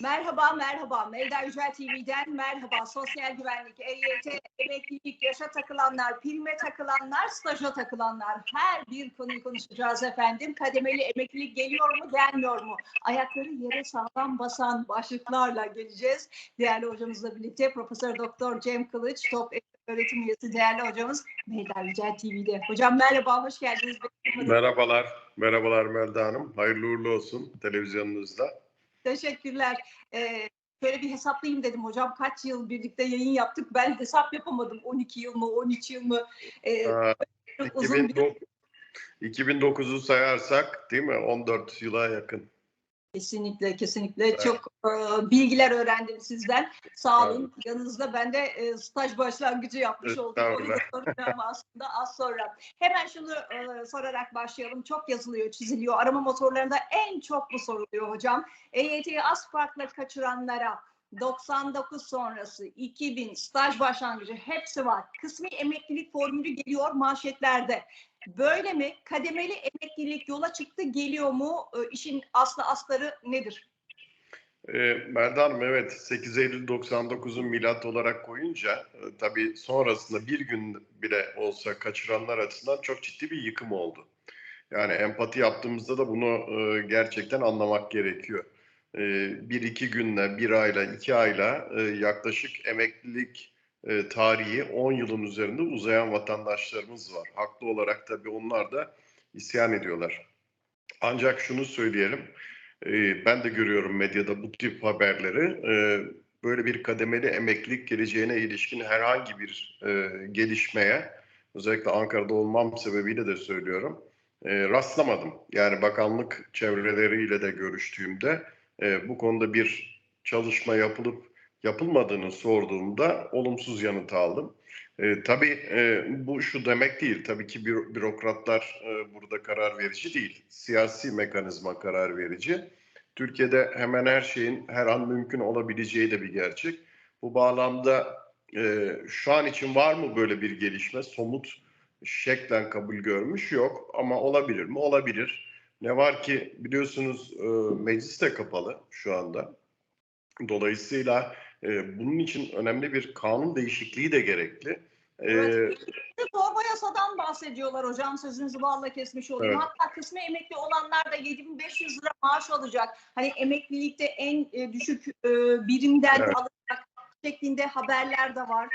Merhaba, merhaba. Melda Yücel TV'den merhaba. Sosyal güvenlik, EYT, emeklilik, yaşa takılanlar, prime takılanlar, staja takılanlar. Her bir konuyu konuşacağız efendim. Kademeli emeklilik geliyor mu, gelmiyor mu? Ayakları yere sağlam basan başlıklarla geleceğiz. Değerli hocamızla birlikte Profesör Doktor Cem Kılıç, Top öğretim üyesi değerli hocamız Melda Yücel TV'de. Hocam merhaba, hoş geldiniz. Merhabalar, merhabalar Melda Hanım. Hayırlı uğurlu olsun televizyonunuzda. Teşekkürler. Ee, şöyle bir hesaplayayım dedim hocam. Kaç yıl birlikte yayın yaptık? Ben hesap yapamadım. 12 yıl mı, 13 yıl mı? Ee, Aa, çok uzun bir 2009 2009'u sayarsak değil mi? 14 yıla yakın. Kesinlikle, kesinlikle. Evet. Çok e, bilgiler öğrendim sizden. Sağ olun. Yanınızda ben de e, staj başlangıcı yapmış oldum. Soracağım aslında az sonra. Hemen şunu e, sorarak başlayalım. Çok yazılıyor, çiziliyor. Arama motorlarında en çok bu soruluyor hocam. EYT'yi az farkla kaçıranlara 99 sonrası 2000 staj başlangıcı hepsi var. Kısmi emeklilik formülü geliyor manşetlerde. Böyle mi? Kademeli emeklilik yola çıktı geliyor mu? E, işin aslı astarı nedir? Ee, Melda Hanım evet 8 Eylül 99'u milat olarak koyunca e, tabii sonrasında bir gün bile olsa kaçıranlar açısından çok ciddi bir yıkım oldu. Yani empati yaptığımızda da bunu e, gerçekten anlamak gerekiyor. E, bir iki günle, bir ayla, iki ayla e, yaklaşık emeklilik e, tarihi 10 yılın üzerinde uzayan vatandaşlarımız var. Haklı olarak tabii onlar da isyan ediyorlar. Ancak şunu söyleyelim, e, ben de görüyorum medyada bu tip haberleri. E, böyle bir kademeli emeklilik geleceğine ilişkin herhangi bir e, gelişmeye, özellikle Ankara'da olmam sebebiyle de söylüyorum, e, rastlamadım. Yani bakanlık çevreleriyle de görüştüğümde e, bu konuda bir çalışma yapılıp yapılmadığını sorduğumda olumsuz yanıt aldım. E, tabii e, bu şu demek değil. Tabii ki büro- bürokratlar e, burada karar verici değil. Siyasi mekanizma karar verici. Türkiye'de hemen her şeyin her an mümkün olabileceği de bir gerçek. Bu bağlamda e, şu an için var mı böyle bir gelişme? Somut şeklen kabul görmüş yok ama olabilir mi? Olabilir. Ne var ki biliyorsunuz e, meclis de kapalı şu anda. Dolayısıyla e, bunun için önemli bir kanun değişikliği de gerekli. E, Evet. Bir Torba yasadan bahsediyorlar hocam. Sözünüzü balla kesmiş olayım. Evet. Hatta kısmi emekli olanlar da 7500 lira maaş alacak. Hani emeklilikte en e, düşük e, birimden Evet. alacak şeklinde haberler de var.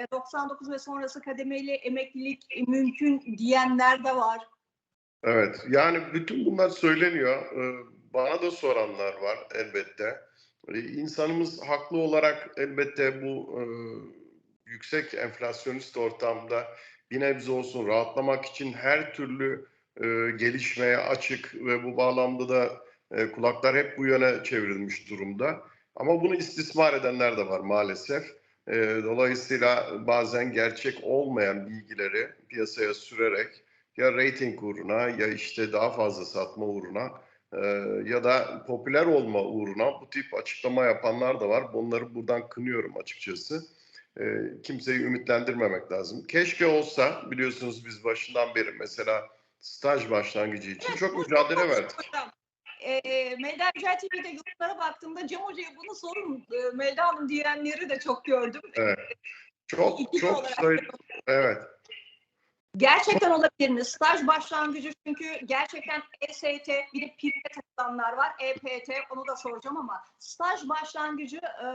E, 99 ve sonrası kademeli emeklilik mümkün diyenler de var. Evet, yani bütün bunlar söyleniyor. Ee, Bana da soranlar var elbette. Ee, İnsanımız haklı olarak elbette bu e, yüksek enflasyonist ortamda bir nebze olsun rahatlamak için her türlü e, gelişmeye açık ve bu bağlamda da e, kulaklar hep bu yöne çevrilmiş durumda. Ama bunu istismar edenler de var maalesef. E, Dolayısıyla bazen gerçek olmayan bilgileri piyasaya sürerek ya reyting uğruna ya işte daha fazla satma uğruna ya da popüler olma uğruna bu tip açıklama yapanlar da var. Bunları buradan kınıyorum açıkçası. E, kimseyi ümitlendirmemek lazım. Keşke olsa biliyorsunuz biz başından beri mesela staj başlangıcı için çok mücadele verdik. Hocam, e, Melda Yücel TV'de yorumlara baktığımda Cem Hoca'ya bunu sorun e, Melda Hanım diyenleri de çok gördüm. Evet. Çok İkili çok sayı- evet. Gerçekten olabilir mi? Staj başlangıcı çünkü gerçekten EST bir de prime takılanlar var. EPT onu da soracağım ama staj başlangıcı e,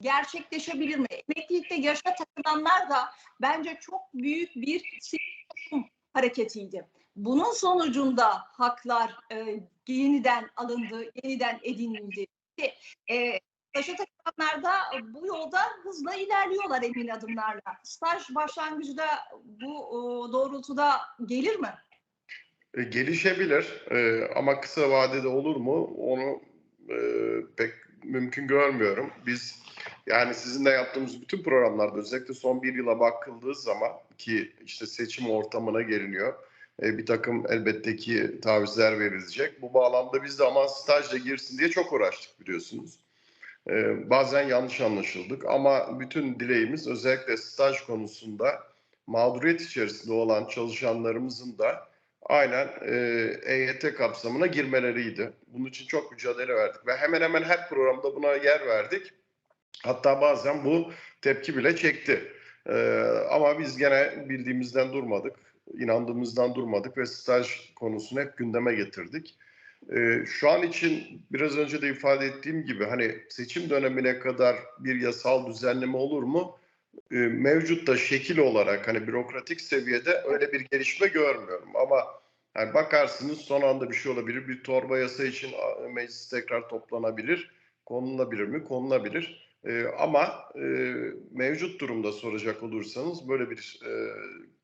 gerçekleşebilir mi? Emeklilikte yaşa takılanlar da bence çok büyük bir toplum hareketiydi. Bunun sonucunda haklar e, yeniden alındı, yeniden edinildi. E, Taşa takılanlar da bu yolda hızla ilerliyorlar emin adımlarla. Staj başlangıcı da bu e, doğrultuda gelir mi? E, gelişebilir e, ama kısa vadede olur mu onu e, pek mümkün görmüyorum. Biz yani sizinle yaptığımız bütün programlarda özellikle son bir yıla bakıldığı zaman ki işte seçim ortamına geliniyor. E, bir takım elbette ki tavizler verilecek. Bu bağlamda biz de aman stajla girsin diye çok uğraştık biliyorsunuz. E, bazen yanlış anlaşıldık ama bütün dileğimiz özellikle staj konusunda mağduriyet içerisinde olan çalışanlarımızın da aynen e, EYT kapsamına girmeleriydi. Bunun için çok mücadele verdik ve hemen hemen her programda buna yer verdik. Hatta bazen bu tepki bile çekti. E, ama biz gene bildiğimizden durmadık, inandığımızdan durmadık ve staj konusunu hep gündeme getirdik. E, şu an için biraz önce de ifade ettiğim gibi hani seçim dönemine kadar bir yasal düzenleme olur mu? E, mevcut da şekil olarak hani bürokratik seviyede öyle bir gelişme görmüyorum ama yani bakarsınız son anda bir şey olabilir. Bir torba yasa için meclis tekrar toplanabilir. Konulabilir mi? Konulabilir. E, ama e, mevcut durumda soracak olursanız böyle bir e,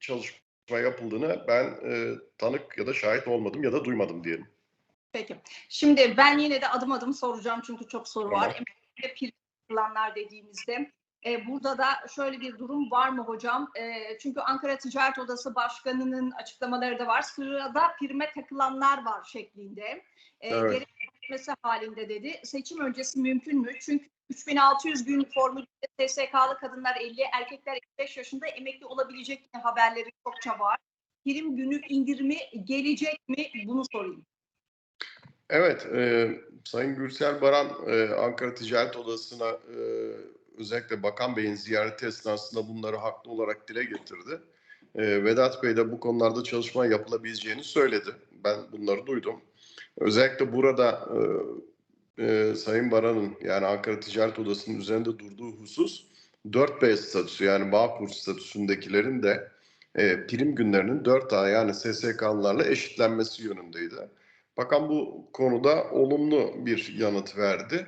çalışma yapıldığını ben e, tanık ya da şahit olmadım ya da duymadım diyelim. Peki. Şimdi ben yine de adım adım soracağım çünkü çok soru var. Emekliye prim yapılanlar dediğimizde e, burada da şöyle bir durum var mı hocam? E, çünkü Ankara Ticaret Odası Başkanı'nın açıklamaları da var. Sırada prime takılanlar var şeklinde. E, Evet. Geri çekilmesi halinde dedi. Seçim öncesi mümkün mü? Çünkü 3600 gün formülü SSK'lı kadınlar 50, erkekler 55 yaşında emekli olabilecek haberleri çokça var. Prim günü indirimi gelecek mi? Bunu sorayım. Evet, e, Sayın Gürsel Baran e, Ankara Ticaret Odası'na e, özellikle Bakan Bey'in ziyareti esnasında bunları haklı olarak dile getirdi. E, Vedat Bey de bu konularda çalışma yapılabileceğini söyledi. Ben bunları duydum. Özellikle burada e, e, Sayın Baran'ın yani Ankara Ticaret Odası'nın üzerinde durduğu husus 4B statüsü yani Bağkur statüsündekilerin de e, prim günlerinin 4 ay yani SSK'lılarla eşitlenmesi yönündeydi. Bakan bu konuda olumlu bir yanıt verdi.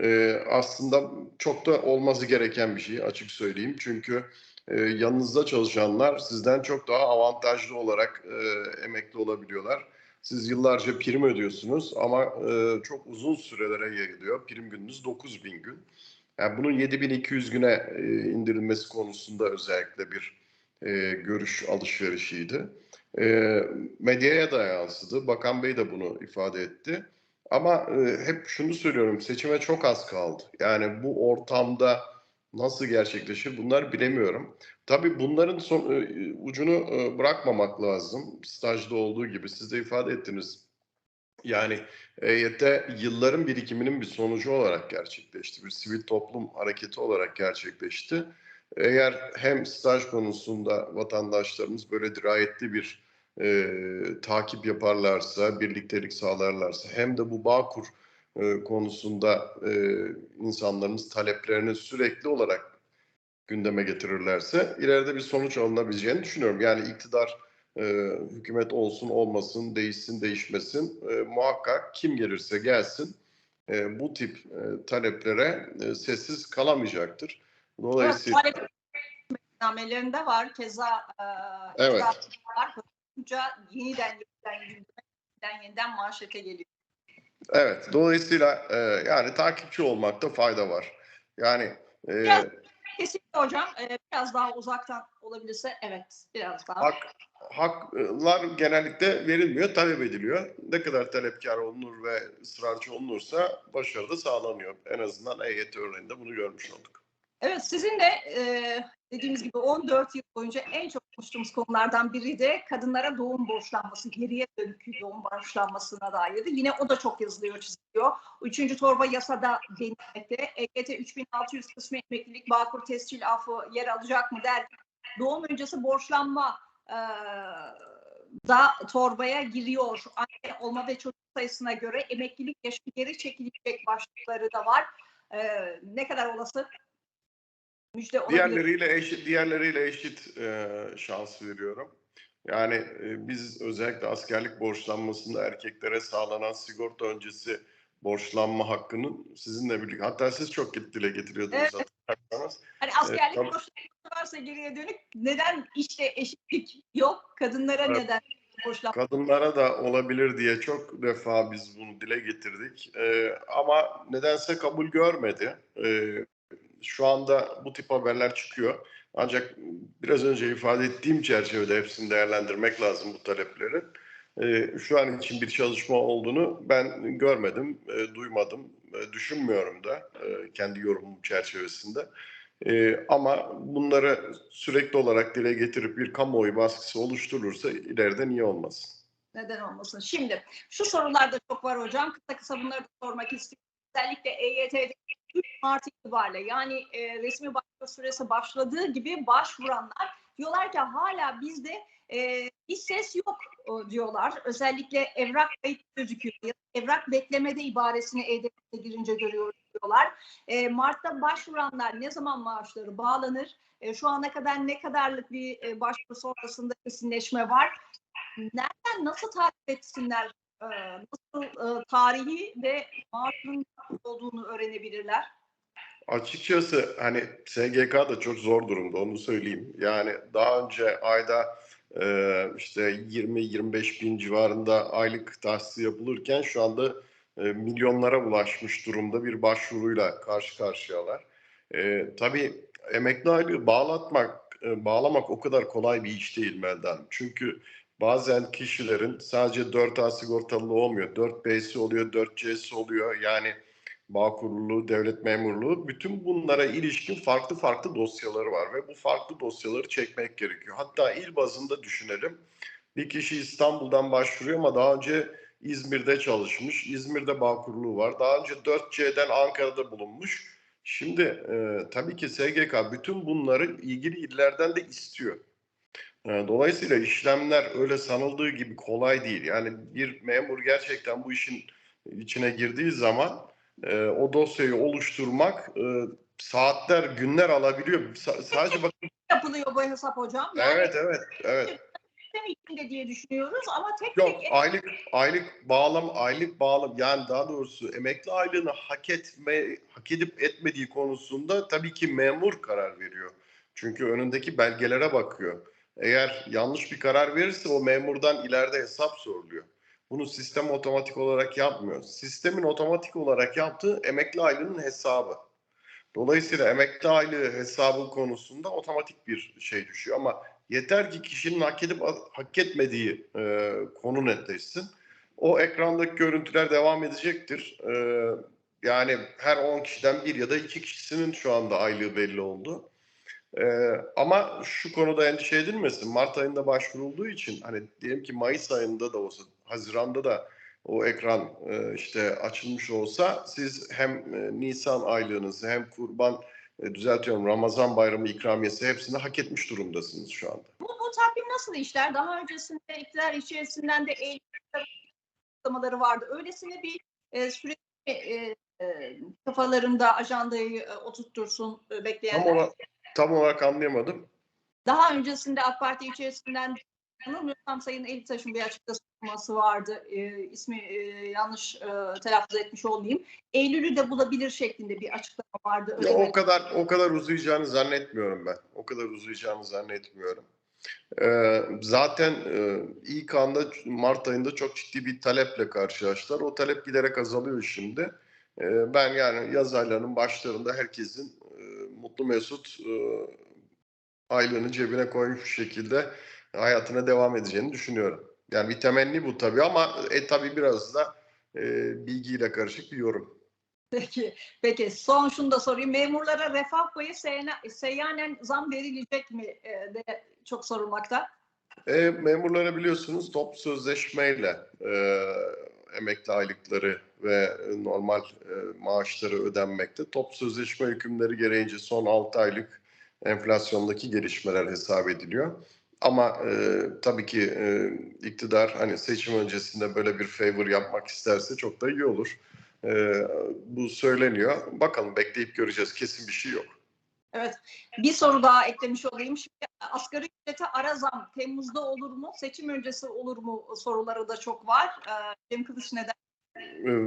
Ee, aslında çok da olması gereken bir şey açık söyleyeyim. Çünkü e, yanınızda çalışanlar sizden çok daha avantajlı olarak e, emekli olabiliyorlar. Siz yıllarca prim ödüyorsunuz ama e, çok uzun sürelere yayılıyor. Prim gününüz 9000 gün. Yani bunun 7200 güne e, indirilmesi konusunda özellikle bir e, görüş alışverişiydi. E, medyaya da yansıdı. Bakan Bey de bunu ifade etti. Ama e, hep şunu söylüyorum, seçime çok az kaldı. Yani bu ortamda nasıl gerçekleşir bunlar bilemiyorum. Tabii bunların son, e, ucunu e, bırakmamak lazım. Stajda olduğu gibi siz de ifade ettiniz. Yani EYT yılların birikiminin bir sonucu olarak gerçekleşti. Bir sivil toplum hareketi olarak gerçekleşti. Eğer hem staj konusunda vatandaşlarımız böyle dirayetli bir e, takip yaparlarsa, birliktelik sağlarlarsa hem de bu Bağkur e, konusunda e, insanlarımız taleplerini sürekli olarak gündeme getirirlerse ileride bir sonuç alınabileceğini düşünüyorum. Yani iktidar e, hükümet olsun olmasın, değişsin değişmesin e, muhakkak kim gelirse gelsin e, bu tip e, taleplere e, sessiz kalamayacaktır. Dolayısıyla Evet, namelerinde var. Keza e, Evet. var. Hızlıca yeniden yeniden yeniden yeniden manşete geliyor. Evet, dolayısıyla e, yani takipçi olmakta fayda var. Yani e, Biraz- Kesinlikle hocam. E, biraz daha uzaktan olabilirse evet. Biraz daha. hak haklar genellikle verilmiyor, talep ediliyor. Ne kadar talepkar olunur ve ısrarcı olunursa başarı da sağlanıyor. En azından EYT örneğinde bunu görmüş olduk. Evet sizin de e, dediğimiz gibi 14 yıl boyunca en çok konuştuğumuz konulardan biri de kadınlara doğum borçlanması, geriye dönük doğum borçlanmasına dairdi. Yine o da çok yazılıyor, çiziliyor. Üçüncü torba yasada denilmekte. EGT 3600 kısmı emeklilik, Bağkur tescil affı yer alacak mı der. Doğum öncesi borçlanma e, da torbaya giriyor. Anne olma ve çocuk sayısına göre emeklilik yaşı geri çekilecek başlıkları da var. E, ne kadar olası? Müjde olabilir. Diğerleriyle eşit, diğerleriyle eşit e, şans veriyorum. Yani e, biz özellikle askerlik borçlanmasında erkeklere sağlanan sigorta öncesi borçlanma hakkının sizinle birlikte hatta siz çok dile getiriyordunuz Evet. hatırlarsanız. Hani askerlik tamam. borçlanması varsa geriye dönük neden işte eşitlik yok? Kadınlara Evet. neden borçlanma? Kadınlara da olabilir diye çok defa biz bunu dile getirdik. Ee, ama nedense kabul görmedi. Ee, şu anda bu tip haberler çıkıyor. Ancak biraz önce ifade ettiğim çerçevede hepsini değerlendirmek lazım bu taleplerin. Ee, şu an için bir çalışma olduğunu ben görmedim, e, duymadım, e, düşünmüyorum da e, kendi yorumum çerçevesinde. Ama bunları sürekli olarak dile getirip bir kamuoyu baskısı oluşturulursa ileride niye olmasın? Neden olmasın? Şimdi şu sorular da çok var hocam. Kısa kısa bunları sormak istiyorum. Özellikle EYT'de 3 Mart itibariyle yani e, resmi başvuru süresi başladığı gibi başvuranlar diyorlar ki hala bizde e, bir ses yok e, diyorlar. Özellikle evrak kayıt gözüküyor. Evrak beklemede ibaresini E-Devlet'e girince görüyoruz diyorlar. E, Mart'ta başvuranlar ne zaman maaşları bağlanır? E, şu ana kadar ne kadarlık bir e, başvuru sonrasında kesinleşme var? Nereden nasıl takip etsinler? E, nasıl e, tarihi ve maaşının olduğunu öğrenebilirler? Açıkçası hani SGK da çok zor durumda onu söyleyeyim. Yani daha önce ayda e, işte 20-25 bin civarında aylık tahsis yapılırken şu anda e, milyonlara ulaşmış durumda bir başvuruyla karşı karşıyalar. E, tabii emekli aylığı bağlatmak, e, bağlamak o kadar kolay bir iş değil Meldan. Çünkü bazen kişilerin sadece 4A sigortalı olmuyor. 4B'si oluyor, 4C'si oluyor. Yani bağ devlet memurluğu bütün bunlara ilişkin farklı farklı dosyaları var ve bu farklı dosyaları çekmek gerekiyor. Hatta il bazında düşünelim. Bir kişi İstanbul'dan başvuruyor ama daha önce İzmir'de çalışmış. İzmir'de bağ var. Daha önce 4C'den Ankara'da bulunmuş. Şimdi e, tabii ki SGK bütün bunları ilgili illerden de istiyor. E, dolayısıyla işlemler öyle sanıldığı gibi kolay değil. Yani bir memur gerçekten bu işin içine girdiği zaman e, o dosyayı oluşturmak e, saatler, günler alabiliyor. Sa- sadece bak. Yapılıyor bu hesap hocam. Yani Evet, evet, evet. içinde diye düşünüyoruz ama tek Yok, tek aylık aylık bağlam, aylık bağlam yani daha doğrusu emekli aylığını hak etme, hak edip etmediği konusunda tabii ki memur karar veriyor. Çünkü önündeki belgelere bakıyor. Eğer yanlış bir karar verirse o memurdan ileride hesap soruluyor. Bunu sistem otomatik olarak yapmıyor. Sistemin otomatik olarak yaptığı emekli aylığının hesabı. Dolayısıyla emekli aylığı hesabı konusunda otomatik bir şey düşüyor ama yeter ki kişinin hak edip hak etmediği e, konu netleşsin. O ekrandaki görüntüler devam edecektir. E, yani her 10 kişiden bir ya da iki kişisinin şu anda aylığı belli oldu. Ee, ama şu konuda endişe edilmesin. Mart ayında başvurulduğu için hani diyelim ki Mayıs ayında da olsa, Haziran'da da o ekran e, işte açılmış olsa siz hem e, Nisan aylığınızı hem kurban e, düzeltiyorum Ramazan bayramı ikramiyesi hepsini hak etmiş durumdasınız şu anda. bu, bu takvim nasıl işler? Daha öncesinde iktidar içerisinden de Eylül açıklamaları vardı. Öylesine bir e, süreç e, e, kafalarında ajandayı e, oturtursun e, Tam bekleyenler. olarak, tam olarak anlayamadım. Daha öncesinde AK Parti içerisinden yanılmıyorsam Sayın Elitaş'ın bir açıklaması vardı. E, ismi e, yanlış e, telaffuz etmiş olmayayım. Eylül'ü de bulabilir şeklinde bir açıklama vardı. Öyle Ya o kadar o kadar uzayacağını zannetmiyorum ben. O kadar uzayacağını zannetmiyorum. Ee, zaten e, ilk anda Mart ayında çok ciddi bir taleple karşılaştılar. O talep giderek azalıyor şimdi. Ee, ben yani yaz aylarının başlarında herkesin mutlu mesut e, aylığını cebine koymuş şekilde hayatına devam edeceğini düşünüyorum. Yani bir temenni bu tabii ama e, tabii biraz da e, bilgiyle karışık bir yorum. Peki, peki son şunu da sorayım. Memurlara refah payı seyyanen zam verilecek mi e, de çok sorulmakta. E, memurlara biliyorsunuz top sözleşmeyle e, emekli aylıkları ve normal e, maaşları ödenmekte. Top sözleşme hükümleri gereğince son 6 aylık enflasyondaki gelişmeler hesap ediliyor. Ama e, tabii ki e, iktidar hani seçim öncesinde böyle bir favor yapmak isterse çok da iyi olur. E, bu söyleniyor. Bakalım bekleyip göreceğiz. Kesin bir şey yok. Evet. Bir soru daha eklemiş olayım. Şimdi asgari ücrete ara zam Temmuz'da olur mu? Seçim öncesi olur mu soruları da çok var. Ee, Cem Kılıç neden? E,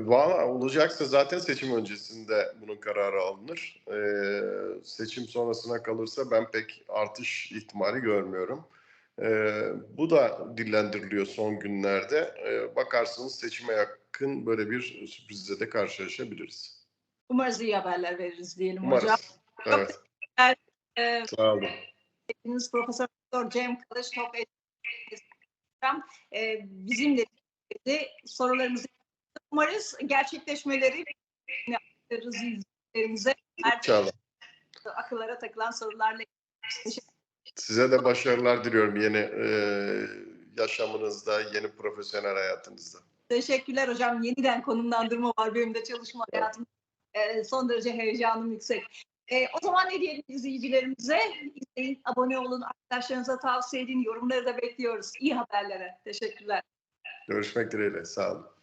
Valla olacaksa zaten seçim öncesinde bunun kararı alınır. E, seçim sonrasına kalırsa ben pek artış ihtimali görmüyorum. E, bu da dillendiriliyor son günlerde. E, bakarsınız seçime yakın böyle bir sürprizle de karşılaşabiliriz. Umarız iyi haberler veririz diyelim hocam. Umarız. Evet. Ee, Sağ olun. hepiniz Profesör Cem Kılıç çok hocam e, bizimle birlikte sorularımızı umarız gerçekleşmeleri yaptırırız izleyicilerimize. İnşallah. akıllara takılan sorularla Size de başarılar diliyorum yeni e, yaşamınızda, yeni profesyonel hayatınızda. Teşekkürler hocam. Yeniden konumlandırma var benim de çalışma hayatımda. Ee, son derece heyecanım yüksek. Ee, o zaman ne diyelim izleyicilerimize? İzleyin, abone olun, arkadaşlarınıza tavsiye edin. Yorumları da bekliyoruz. İyi haberlere. Teşekkürler. Görüşmek dileğiyle. Sağ olun.